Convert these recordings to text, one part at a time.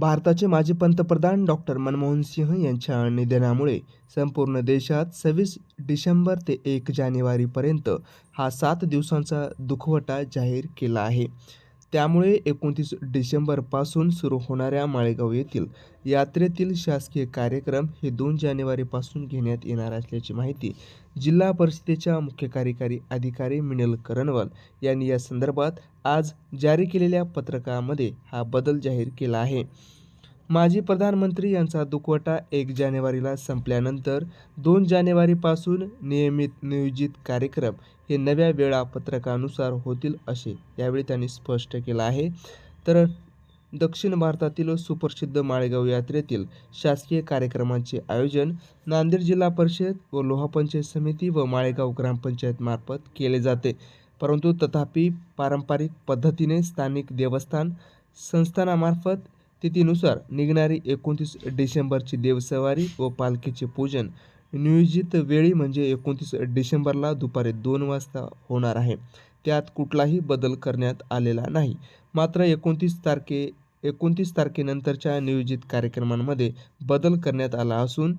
भारताचे माजी पंतप्रधान डॉक्टर मनमोहन सिंह यांच्या निधनामुळे संपूर्ण देशात सव्वीस डिसेंबर ते एक जानेवारीपर्यंत हा सात दिवसांचा दुखवटा जाहीर केला आहे. त्यामुळे एकोणतीस डिसेंबरपासून सुरू होणाऱ्या माळेगाव येथील यात्रेतील शासकीय कार्यक्रम हे दोन जानेवारीपासून घेण्यात येणार असल्याची माहिती जिल्हा परिषदेच्या मुख्य कार्यकारी अधिकारी मिनल करणवल यांनी या संदर्भात आज जारी केलेल्या पत्रकामध्ये हा बदल जाहीर केला आहे. माजी प्रधानमंत्री यांचा दुखवटा एक जानेवारीला संपल्यानंतर दोन जानेवारीपासून नियमित नियोजित कार्यक्रम हे नव्या वेळापत्रकानुसार होतील असे यावेळी त्यांनी स्पष्ट केलं आहे. तर दक्षिण भारतातील सुप्रसिद्ध माळेगाव यात्रेतील शासकीय कार्यक्रमांचे आयोजन नांदेड जिल्हा परिषद व लोहापंचायत समिती व माळेगाव ग्रामपंचायतमार्फत केले जाते. परंतु तथापि पारंपरिक पद्धतीने स्थानिक देवस्थान संस्थानामार्फत तिथीनुसार निघणारी एकोणतीस डिसेंबरची देवसवारी व पालखीचे पूजन नियोजित वेळी म्हणजे एकोणतीस डिसेंबरला दुपारी दोन वाजता होणार आहे. त्यात कुठलाही बदल करण्यात आलेला नाही. मात्र एकोणतीस तारखे एकोणतीस तारखेनंतरच्या नियोजित कार्यक्रमांमध्ये बदल करण्यात आला असून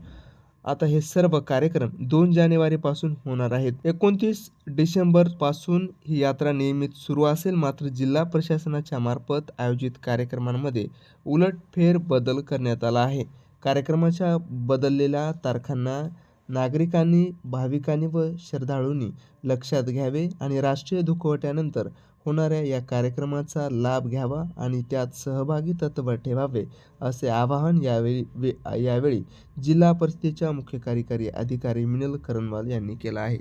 आता हे सर्व कार्यक्रम दोन जानेवारीपासून होणार आहेत. एकोणतीस डिसेंबरपासून ही यात्रा नियमित सुरू असेल मात्र जिल्हा प्रशासनाच्या मार्फत आयोजित कार्यक्रमांमध्ये उलटफेर बदल करण्यात आला आहे. कार्यक्रमाच्या बदललेल्या तारखांना नागरिकांनी भाविकांनी व श्रद्धाळूंनी लक्षात घ्यावे आणि राष्ट्रीय दुखवट्यानंतर होणाऱ्या या कार्यक्रमाचा लाभ घ्यावा आणि त्यात सहभागी तत्त्व ठेवावे असे आवाहन यावेळी वे यावेळी जिल्हा परिषदेच्या मुख्य कार्यकारी अधिकारी मिनल करणवाल यांनी केलं आहे.